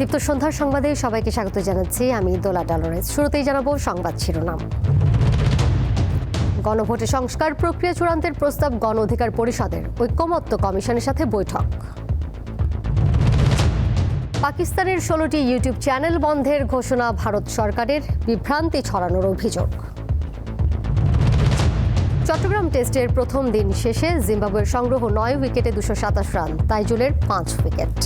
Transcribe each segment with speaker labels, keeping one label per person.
Speaker 1: দীপ্ত সন্ধ্যার সংবাদে সবাইকে স্বাগত জানাচ্ছি। আমি দোলা ডালোরেস শুরুতেই জানাব সংবাদ শিরোনাম। গণভোটে সংস্কার প্রক্রিয়া চূড়ান্তের প্রস্তাব গণ অধিকার পরিষদের। ঐক্যমত্য কমিশনের সাথে বৈঠক। পাকিস্তানের ষোলোটি ইউটিউব চ্যানেল বন্ধের ঘোষণা ভারত সরকারের। বিভ্রান্তি ছড়ানোর অভিযোগ। চট্টগ্রাম টেস্টের প্রথম দিন শেষে জিম্বাবুয়ের সংগ্রহ নয় উইকেটে দুশো সাতাশ রান। তাইজুলের পাঁচ উইকেট।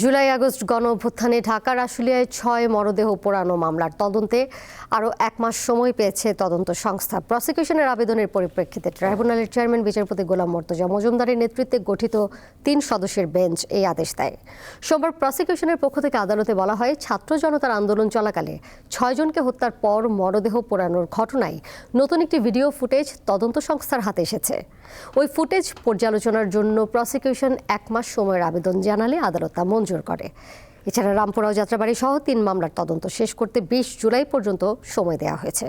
Speaker 1: জুলাই আগস্ট গণ অভ্যুত্থানে ঢাকার আশুলিয়ায় ছয় মরদেহ পোড়ানো মামলার তদন্তে আরও এক মাস সময় পেয়েছে তদন্ত সংস্থা। প্রসিকিউশনের আবেদনের পরিপ্রেক্ষিতে ট্রাইব্যুনালের চেয়ারম্যান, বিচারপতি গোলাম মর্তজা মজুমদারের নেতৃত্বে গঠিত তিন সদস্যের বেঞ্চ এই আদেশ দেয়। সোমবার প্রসিকিউশনের পক্ষ থেকে আদালতে বলা হয়, ছাত্র জনতার আন্দোলন চলাকালে ছয়জনকে হত্যার পর মরদেহ পোড়ানোর ঘটনায় নতুন একটি ভিডিও ফুটেজ তদন্ত সংস্থার হাতে এসেছে। ওই ফুটেজ পর্যালোচনার জন্য প্রসিকিউশন এক মাস সময়ের আবেদন জানালে আদালত তা মঞ্জুর করে। এছাড়া রামপুরাও যাত্রাবাড়ি সহ তিন মামলার তদন্ত শেষ করতে বিশ জুলাই পর্যন্ত সময় দেওয়া হয়েছে।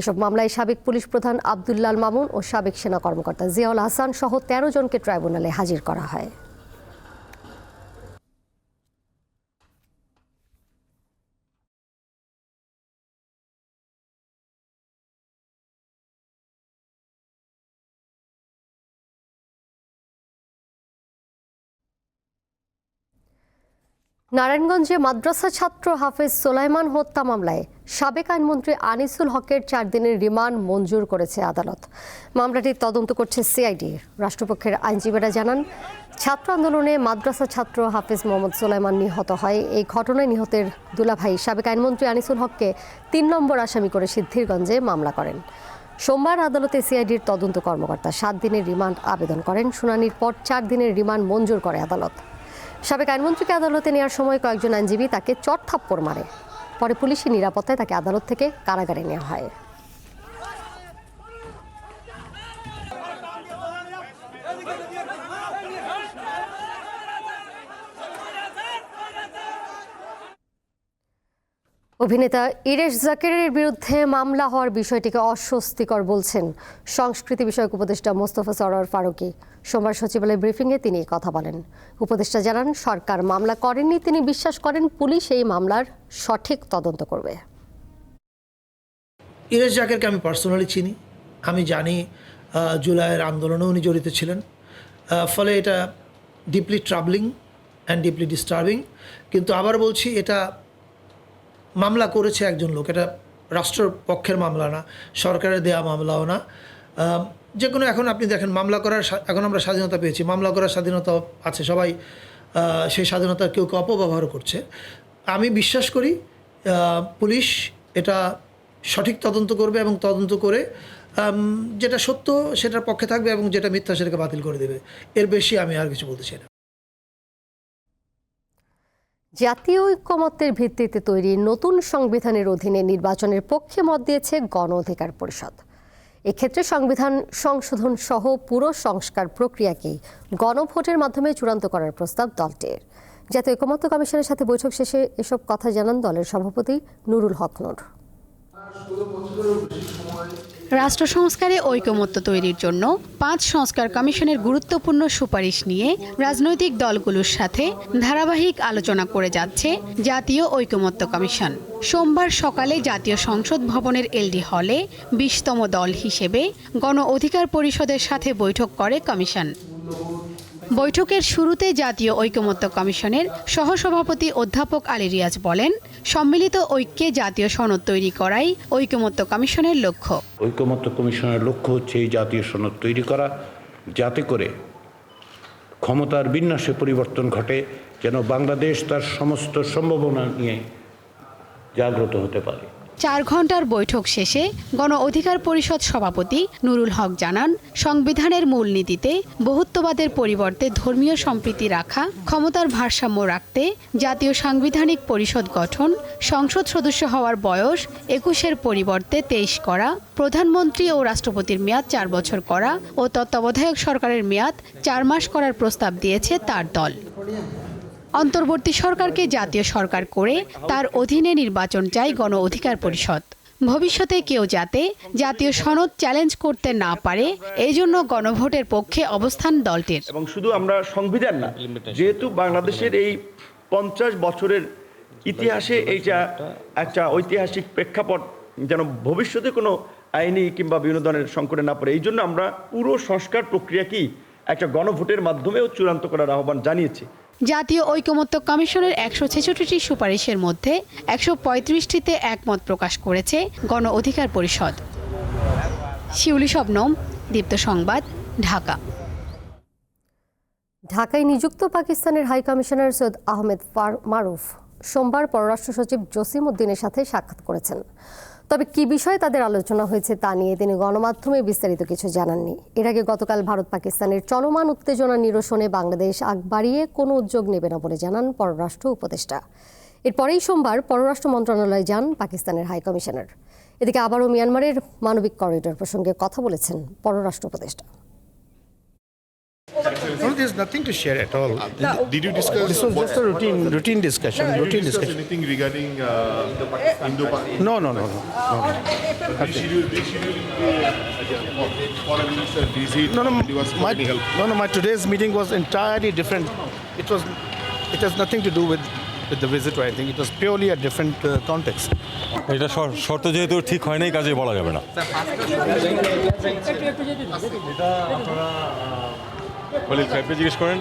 Speaker 1: এসব মামলায় সাবেক পুলিশ প্রধান আবদুল্লাল মামুন ও সাবেক সেনা কর্মকর্তা জিয়াউল হাসান সহ তেরো জনকে ট্রাইব্যুনালে হাজির করা হয়। নারায়ণগঞ্জে মাদ্রাসা ছাত্র হাফেজ সোলাইমান হত্যা মামলায় সাবেক আইনমন্ত্রী আনিসুল হকের চার দিনের রিমান্ড মঞ্জুর করেছে আদালত। মামলাটি তদন্ত করছে সিআইডি। রাষ্ট্রপক্ষের আইনজীবীরা জানান, ছাত্র আন্দোলনে মাদ্রাসা ছাত্র হাফেজ মোহাম্মদ সোলাইমান নিহত হয়। এই ঘটনায় নিহতের দুলাভাই সাবেক আইনমন্ত্রী আনিসুল হককে তিন নম্বর আসামি করে সিদ্ধিরগঞ্জে মামলা করেন। সোমবার আদালতে সিআইডির তদন্ত কর্মকর্তা সাত দিনের রিমান্ড আবেদন করেন। শুনানির পর চার দিনের রিমান্ড মঞ্জুর করে আদালত। সাবেক আইনমন্ত্রীকে আদালতে নেওয়ার সময় কয়েকজন আইনজীবী তাকে চট থাপ্পড় মারে। পরে পুলিশের নিরাপত্তায় তাকে আদালত থেকে কারাগারে নেওয়া হয়। অভিনেতা ইরেশ জাকিরের বিরুদ্ধে মামলা হওয়ার বিষয়টিকে অস্বস্তিকর বলছেন সংস্কৃতি বিষয়ক উপদেষ্টা মোস্তফা সরোয়ার ফারুকী। সোমবার সচিবালয় ব্রিফিংয়ে তিনি কথা বলেন। উপদেষ্টা জানান, সরকার মামলা করেননি, তিনি বিশ্বাস করেন পুলিশ এই মামলার সঠিক তদন্ত করবে।
Speaker 2: ইরেশ জাকেরকে আমি পার্সোনালি চিনি। আমি জানি জুলাইয়ের আন্দোলনেও উনি জড়িত ছিলেন। ফলে এটা deeply troubling and deeply disturbing কিন্তু আবার বলছি, এটা মামলা করেছে একজন লোক, এটা রাষ্ট্রের পক্ষের মামলা না, সরকারের দেয়া মামলাও না। যে কোনো এখন আপনি দেখেন মামলা করার এখন আমরা স্বাধীনতা পেয়েছি, মামলা করার স্বাধীনতা আছে সবাই সেই স্বাধীনতার কেউ কেউ অপব্যবহার করছে। আমি বিশ্বাস করি পুলিশ এটা সঠিক তদন্ত করবে এবং তদন্ত করে যেটা সত্য সেটার পক্ষে থাকবে এবং যেটা মিথ্যা সেটাকে বাতিল করে দেবে। এর বেশি আমি আর কিছু বলতে চাই না।
Speaker 1: জাতীয় ঐক্যমত্যের ভিত্তিতে তৈরি নতুন সংবিধানের অধীনে নির্বাচনের পক্ষে মত দিয়েছে গণ অধিকার পরিষদ। এক্ষেত্রে সংবিধান সংশোধন সহ পুরো সংস্কার প্রক্রিয়াকেই গণভোটের মাধ্যমে চূড়ান্ত করার প্রস্তাব দলটির। জাতীয় ঐক্যমত্য কমিশনের সাথে বৈঠক শেষে এসব কথা জানান দলের সভাপতি নুরুল হক নূর।
Speaker 3: রাষ্ট্র সংস্কারে ঐকমত্য তৈরির জন্য পাঁচ সংস্কার কমিশনের গুরুত্বপূর্ণ সুপারিশ নিয়ে রাজনৈতিক দলগুলোর সাথে ধারাবাহিক আলোচনা করে যাচ্ছে জাতীয় ঐকমত্য কমিশন। সোমবার সকালে জাতীয় সংসদ ভবনের এলডি হলে বিশতম দল হিসেবে গণ অধিকার পরিষদের সাথে বৈঠক করে কমিশন। বৈঠকের শুরুতে জাতীয় ঐকমত্য কমিশনের সহসভাপতি অধ্যাপক আলী রিয়াজ বলেন, সম্মিলিত ঐক্যে জাতীয় সনদ তৈরি করাই ঐকমত্য কমিশনের লক্ষ্য।
Speaker 4: ঐকমত্য কমিশনের লক্ষ্য হচ্ছে এই জাতীয় সনদ তৈরি করা, যাতে করে ক্ষমতার বিন্যাসে পরিবর্তন ঘটে, যেন বাংলাদেশ তার সমস্ত সম্ভাবনা নিয়ে জাগ্রত হতে পারে।
Speaker 3: চার ঘণ্টার বৈঠক শেষে গণ অধিকার পরিষদ সভাপতি নুরুল হক জানান, সংবিধানের মূলনীতিতে বহুত্ববাদের পরিবর্তে ধর্মীয় সম্প্রীতি রাখা, ক্ষমতার ভারসাম্য রাখতে জাতীয় সাংবিধানিক পরিষদ গঠন, সংসদ সদস্য হওয়ার বয়স একুশের পরিবর্তে তেইশ করা, প্রধানমন্ত্রী ও রাষ্ট্রপতির মেয়াদ চার বছর করা ও তত্ত্বাবধায়ক সরকারের মেয়াদ চার মাস করার প্রস্তাব দিয়েছে তার দল। অন্তর্বর্তী সরকারকে জাতীয় সরকার করে তার অধীনে নির্বাচন চাই গণ অধিকার পরিষদ। ভবিষ্যতে কেউ যাতে জাতীয় সনদ চ্যালেঞ্জ করতে না পারে এই জন্য গণভোটের পক্ষে অবস্থান দলটির।
Speaker 5: এবং শুধু আমরা সংবিধান না, যেহেতু বাংলাদেশের এই পঞ্চাশ বছরের ইতিহাসে এইটা একটা ঐতিহাসিক প্রেক্ষাপট, যেন ভবিষ্যতে কোনো আইনি কিংবা বিনোদনের সংকটে না পড়ে এই জন্য আমরা পুরো সংস্কার প্রক্রিয়াকেই একটা গণভোটের মাধ্যমেও চূড়ান্ত করার আহ্বান জানিয়েছি।
Speaker 3: জাতীয় ঐকমত্য কমিশনের একশো ছেষট্টিটি সুপারিশের মধ্যে একশো পঁয়ত্রিশটিতে একমত প্রকাশ করেছে গণ অধিকার পরিষদ। শিউলি শবনম, দীপ্ত সংবাদ, ঢাকা।
Speaker 1: ঢাকায় নিযুক্ত পাকিস্তানের হাই কমিশনার সৈয়দ আহমেদ ফার- মারুফ সোমবার পররাষ্ট্র সচিব জসিম উদ্দিনের সাথে সাক্ষাৎ করেছেন। তবে কি বিষয়ে তাদের আলোচনা হয়েছে তা নিয়ে তিনি গণমাধ্যমে বিস্তারিত কিছু জানাননি। এর আগে গতকাল ভারত পাকিস্তানের চলমান উত্তেজনা নিরসনে বাংলাদেশ আগ বাড়িয়ে কোনো উদ্যোগ নেবে না বলে জানান পররাষ্ট্র উপদেষ্টা। এরপরেই সোমবার পররাষ্ট্র মন্ত্রণালয়ে যান পাকিস্তানের হাইকমিশনার এদিকে আবারও মিয়ানমারের মানবিক করিডোর প্রসঙ্গে কথা বলেছেন পররাষ্ট্র উপদেষ্টা।
Speaker 6: No, there's nothing to share at all.
Speaker 7: Did you discuss?
Speaker 6: This was just a routine, routine discussion,
Speaker 7: Did you
Speaker 6: routine
Speaker 7: discuss
Speaker 6: discussion.
Speaker 7: anything regarding uh, Indo-Pakistan?
Speaker 6: No, no, no, no. No, no,
Speaker 7: was
Speaker 6: my, no, no, my today's meeting was entirely different. It was, it has nothing to do with, with the visit or anything. It was purely a different uh, context.
Speaker 8: এটা শর- শর্ত যেহেতু ঠিক হয় নাই কাজে বলা যাবে না খলিল সাহেবকে জিজ্ঞেস করেন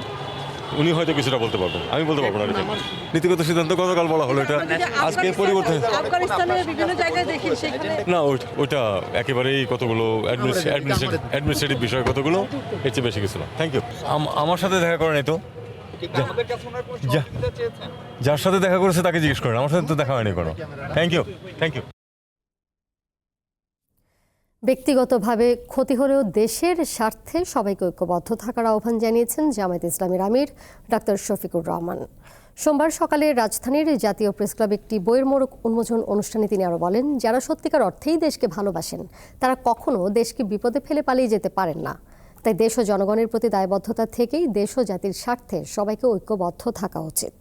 Speaker 8: উনি হয়তো কিছুটা বলতে পারবেন। আমি বলতে পারব না নীতিগত সিদ্ধান্ত গতকাল বলা হলো এটা। আজকে পরিবর্তন
Speaker 9: আফগানিস্তানের বিভিন্ন জায়গায় দেখি সেখানে
Speaker 8: না ওইটা একেবারেই কতগুলো অ্যাডমিনিস্ট্রেটিভ বিষয় কতগুলো এর চেয়ে বেশি কিছু না। থ্যাংক ইউ আমার সাথে দেখা করেন এই তো। যার সাথে দেখা করেছে তাকে জিজ্ঞেস করেন। আমার সাথে তো দেখা হয়নি কোনো থ্যাংক ইউ থ্যাংক ইউ
Speaker 1: ব্যক্তিগতভাবে ক্ষতি হলেও দেশের স্বার্থে সবাইকে ঐক্যবদ্ধ থাকার আহ্বান জানিয়েছেন জামায়াত ইসলামের আমির ডাক্তার শফিকুর রহমান। সোমবার সকালে রাজধানীর জাতীয় প্রেসক্লাবে একটি বইয়ের মোড়ক উন্মোচন অনুষ্ঠানে তিনি আরও বলেন, যারা সত্যিকার অর্থেই দেশকে ভালোবাসেন, তারা কখনো দেশকে বিপদে ফেলে পালিয়ে যেতে পারেন না। তাই দেশ ও জনগণের প্রতি দায়বদ্ধতা থেকেই দেশ ও জাতির স্বার্থে সবাইকে ঐক্যবদ্ধ থাকা উচিত।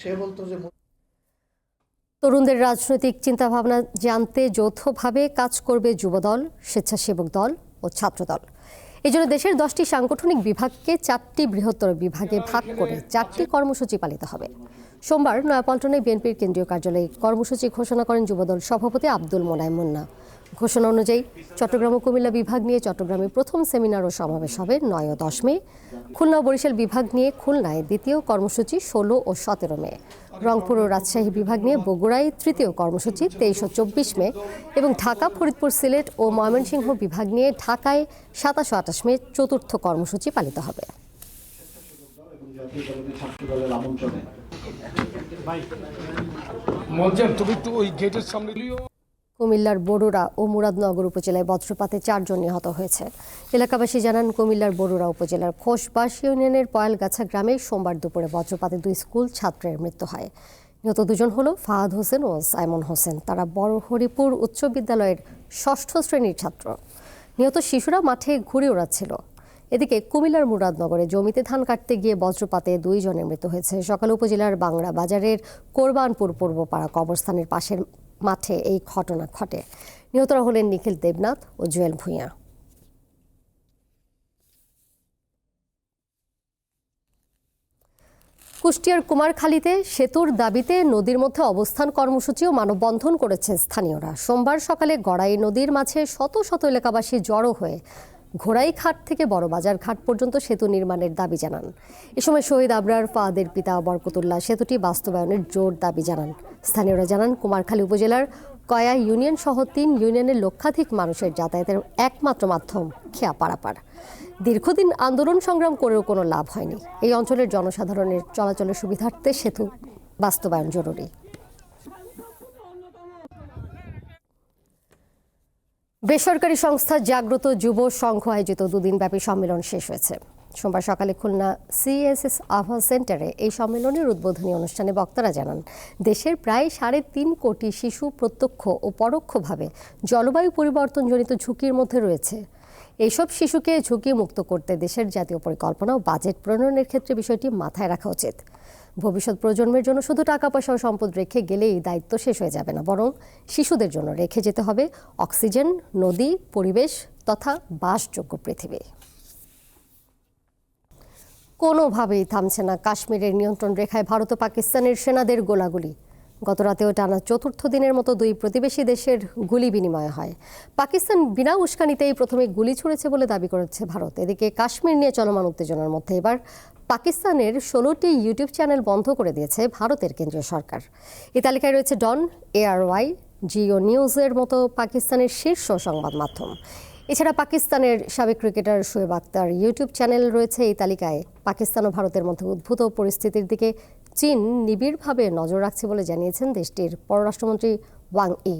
Speaker 2: সে বলতো যে
Speaker 1: তরুণদের রাজনৈতিক চিন্তাভাবনা জানতে যৌথভাবে কাজ করবে যুবদল, স্বেচ্ছাসেবক দল ও ছাত্রদল। এই জন্য দেশের দশটি সাংগঠনিক বিভাগকে চারটি বৃহত্তর বিভাগে ভাগ করে চারটি কর্মসূচি পালিত হবে। সোমবার নয়াপল্টনে বিএনপির কেন্দ্রীয় কার্যালয়ে কর্মসূচি ঘোষণা করেন যুবদল সভাপতি আব্দুল মোনায়েম মুন্না। ঘোষণা অনুযায়ী, চট্টগ্রাম ও কুমিল্লা বিভাগ নিয়ে চট্টগ্রামে প্রথম সেমিনার ও সমাবেশ হবে নয় ও দশ মে। খুলনা ও বরিশাল বিভাগ নিয়ে খুলনায় দ্বিতীয় কর্মসূচি ষোলো ও সতেরো মে। রংপুর ও রাজশাহী বিভাগ নিয়ে বগুড়ায় তৃতীয় কর্মসূচি তেইশ ও চব্বিশ মে। এবং ঢাকা, ফরিদপুর, সিলেট ও ময়মনসিংহ বিভাগ নিয়ে ঢাকায় সাতাশ ও আঠাশ মে চতুর্থ কর্মসূচি পালিত হবে। কুমিল্লার বড়ুরা ও মুরাদনগর উপজেলায় বজ্রপাতে চারজন নিহত হয়েছে। এলাকাবাসী জানান, কুমিল্লার বড়ুরা উপজেলার খোসবাস ইউনিয়নের পয়ালগাছা গ্রামে সোমবার দুপুরে বজ্রপাতে দুই স্কুল ছাত্রের মৃত্যু হয়। নিহত দুজন হল ফাহাদ হোসেন ও সাইমন হোসেন। তারা বড় হরিপুর উচ্চ বিদ্যালয়ের ষষ্ঠ শ্রেণির ছাত্র। নিহত শিশুরা মাঠে ঘুরে ওড়াচ্ছিল। এদিকে কুমিল্লার মুরাদনগরে জমিতে ধান কাটতে গিয়ে বজ্রপাতে দুই জনের মৃত্যু হয়েছে। সকাল উপজেলার বাংলা বাজারের কোরবানপুর পূর্বপাড়া কবরস্থানের পাশের মাঠে এই ঘটনা ঘটে। নিহতরা হলেন নিখিল দেবনাথ ও জুয়েল ভূঁইয়া। কুষ্টিয়ার কুমারখালীতে সেতুর দাবিতে নদীর মধ্যে অবস্থান কর্মসূচি ও মানববন্ধন করেছে স্থানীয়রা। সোমবার সকালে গড়াই নদীর মাঝে শত শত এলাকাবাসী জড়ো হয়ে ঘোড়াই ঘাট থেকে বড়বাজার ঘাট পর্যন্ত সেতু নির্মাণের দাবি জানান। এ সময় শহীদ আবরার ফাহাদের পিতা বরকতুল্লাহ সেতুটি বাস্তবায়নের জোর দাবি জানান। স্থানীয়রা জানান, কুমারখালী উপজেলার কয়া ইউনিয়ন সহ তিন ইউনিয়নের লক্ষাধিক মানুষের যাতায়াতের একমাত্র মাধ্যম খেয়া পারাপার দীর্ঘদিন আন্দোলন সংগ্রাম করেও কোনো লাভ হয়নি। এই অঞ্চলের জনসাধারণের চলাচলের সুবিধার্থে সেতু বাস্তবায়ন জরুরি। বেসরকারি সংস্থা জাগ্রত যুব সংঘ আয়োজিত দুদিনব্যাপী সম্মেলন শেষ হয়েছে। সোমবার সকালে খুলনা সিএসএস আভা সেন্টারে এই সম্মেলনের উদ্বোধনী অনুষ্ঠানে বক্তারা জানান, দেশের প্রায় সাড়ে তিন কোটি শিশু প্রত্যক্ষ ও পরোক্ষভাবে জলবায়ু পরিবর্তনজনিত ঝুঁকির মধ্যে রয়েছে। এইসব শিশুকে ঝুঁকি মুক্ত করতে দেশের জাতীয় পরিকল্পনা ও বাজেট প্রণয়নের ক্ষেত্রে বিষয়টি মাথায় রাখা উচিত। ভবিষ্যৎ প্রজন্মের জন্য শুধু টাকা, পয়সা ও সম্পদ রেখে গেলেই দায়িত্ব শেষ হয়ে যাবে না, বরং শিশুদের জন্য রেখে যেতে হবে অক্সিজেন, নদী, পরিবেশ তথা বাসযোগ্য পৃথিবী। কোনোভাবেই থামছে না কাশ্মীরের নিয়ন্ত্রণ রেখায় ভারত ও পাকিস্তানের সেনাদের গোলাগুলি। গতরাতেও টানা চতুর্থ দিনের মতো দুই প্রতিবেশী দেশের গুলি বিনিময় হয়। পাকিস্তান বিনা উস্কানিতেই প্রথমে গুলি ছুড়েছে বলে দাবি করেছে ভারত। এদিকে কাশ্মীর নিয়ে চলমান উত্তেজনার মধ্যে এবার পাকিস্তানের ষোলোটি ইউটিউব চ্যানেল বন্ধ করে দিয়েছে ভারতের কেন্দ্রীয় সরকার। এই তালিকায় রয়েছে ডন এআরওয়াই জিও নিউজের মতো পাকিস্তানের শীর্ষ সংবাদ মাধ্যম। এছাড়া পাকিস্তানের সাবেক cricketer Shoaib Akhtar YouTube channel রয়েছে এই তালিকায়। পাকিস্তান ও ভারতের মধ্যে উদ্ভূত পরিস্থিতির দিকে চীন নিবিড়ভাবে নজর রাখছে বলে জানিয়েছেন দেশটির পররাষ্ট্রমন্ত্রী ওয়াং ই।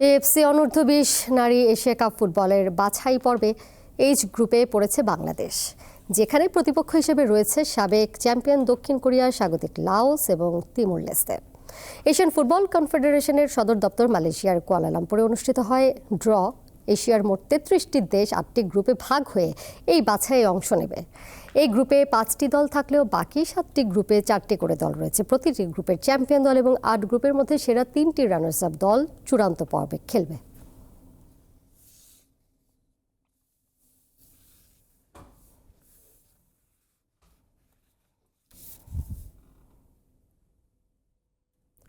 Speaker 1: এএফসি অনূর্ধ্ব বিশ নারী এশিয়া কাপ ফুটবলের বাছাই পর্বে এইচ গ্রুপে পড়েছে বাংলাদেশ, যেখানে প্রতিপক্ষ হিসেবে রয়েছে সাবেক চ্যাম্পিয়ন দক্ষিণ কোরিয়া স্বাগতিক লাওস এবং তিমুর লেস্তে এশিয়ান ফুটবল কনফেডারেশনের সদর দপ্তর মালয়েশিয়ার কুয়ালালামপুরে অনুষ্ঠিত হয় ড্র এশিয়ার মোট তেত্রিশটি দেশ আটটি গ্রুপে ভাগ হয়ে এই বাছাইয়ে অংশ নেবে। এই গ্রুপে পাঁচটি দল থাকলেও বাকি সাতটি গ্রুপে চারটি করে দল রয়েছে। প্রতিটি গ্রুপের চ্যাম্পিয়ন দল এবং আট গ্রুপের মধ্যে সেরা তিনটি রানার্স আপ দল চূড়ান্ত পর্বে খেলবে।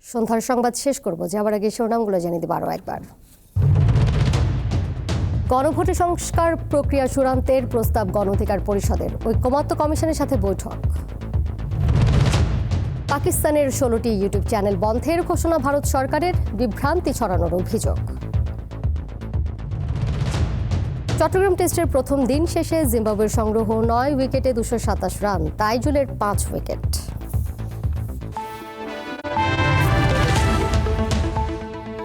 Speaker 1: সন্ধ্যার সংবাদ শেষ করব। যাবার আগে শিরোনামগুলো জানিয়ে দেবো আরও একবার। গণভোটে সংস্কার প্রক্রিয়া চূড়ান্তের প্রস্তাব গণ অধিকার পরিষদের। ঐক্যমত্য কমিশনের সাথে বৈঠক। পাকিস্তানের ষোলোটি ইউটিউব চ্যানেল বন্ধের ঘোষণা ভারত সরকারের বিভ্রান্তি ছড়ানোর অভিযোগ। চট্টগ্রাম টেস্টের প্রথম দিন শেষে জিম্বাবুয়ের সংগ্রহ নয় উইকেটে দুশো সাতাশ রান তাইজুলের পাঁচ উইকেট।